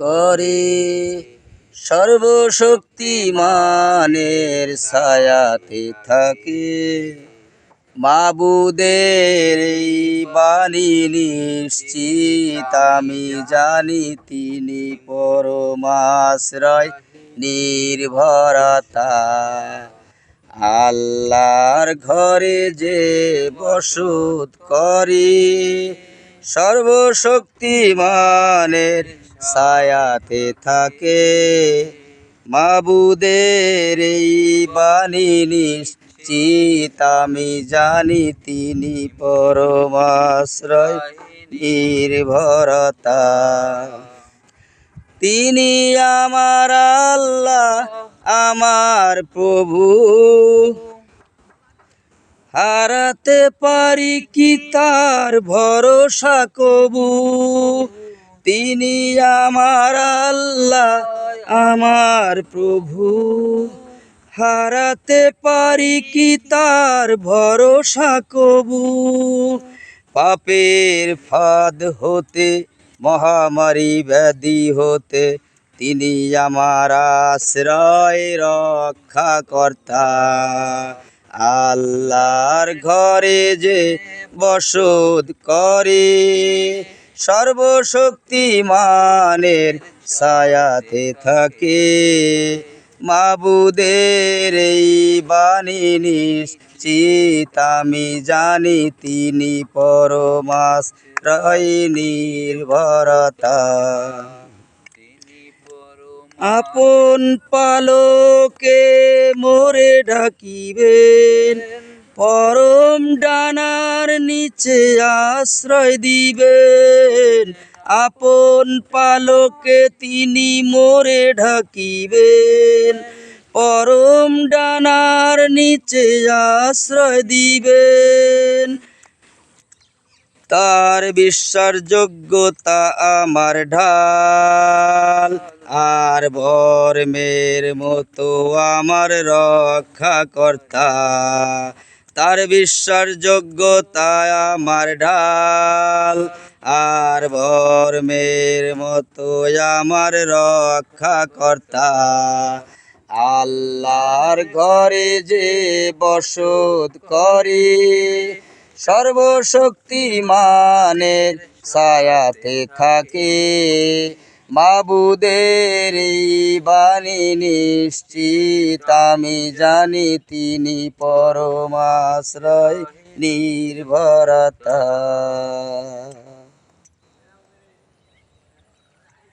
করে সর্বশক্তিমানের ছায়াতে থাকে। মাবুদের এই বাণী নিশ্চিত আমি জানি তিনি পরমাশ্রয় নির্ভরতা আল্লাহর ঘরে যে বসত করি সর্বশক্তিমানের ছায়াতে থাকে। মাবুদের এই বাণী নিশ্চিত, আমি জানি তিনি পরমাশ্রয়, নির্ভরতা। তিনি আমার আল্লাহ, আমার প্রভু। হারাতে পারি কি তার ভরসা কবু? তিনি আমার আল্লাহ, আমার প্রভু। হারাতে পারি কি তার ভরসা কবু? পাপের ফাঁদ হতে, মহামারী ব্যাধি হতে, তিনি আমার আশ্রয় রক্ষা কর্তা আল্লাহর ঘরে যে বসত করে, সর্বশক্তিমানের ছায়াতে থাকে। মাবুদের এই বাণী নিশ্চিত আমি জানি, তিনি পরমাশ্রয় নির্ভরতা। আপন পালকে মোরে ঢাকিবেন পরম ডানার নিচে আশ্রয় দিবেন। আপন পালকে তিনি মোরে ঢাকিবেন পরম ডানার নিচে আশ্রয় দিবেন। তার বিশ্বাসযোগ্যতা আমার ঢাল। আর বর্মের মতো আমার রক্ষা কর্তা তার বিশ্বাসযোগ্যতা আমার ঢাল। আর বর্মের মতো আমার রক্ষা কর্তা আল্লাহর ঘরে যে বসত করে, সর্বশক্তিমানের ছায়াতে থাকে। মাবুদের বাণী নিশ্চিত আমি জানি তিনি পরমাশ্রয় নির্ভরতা।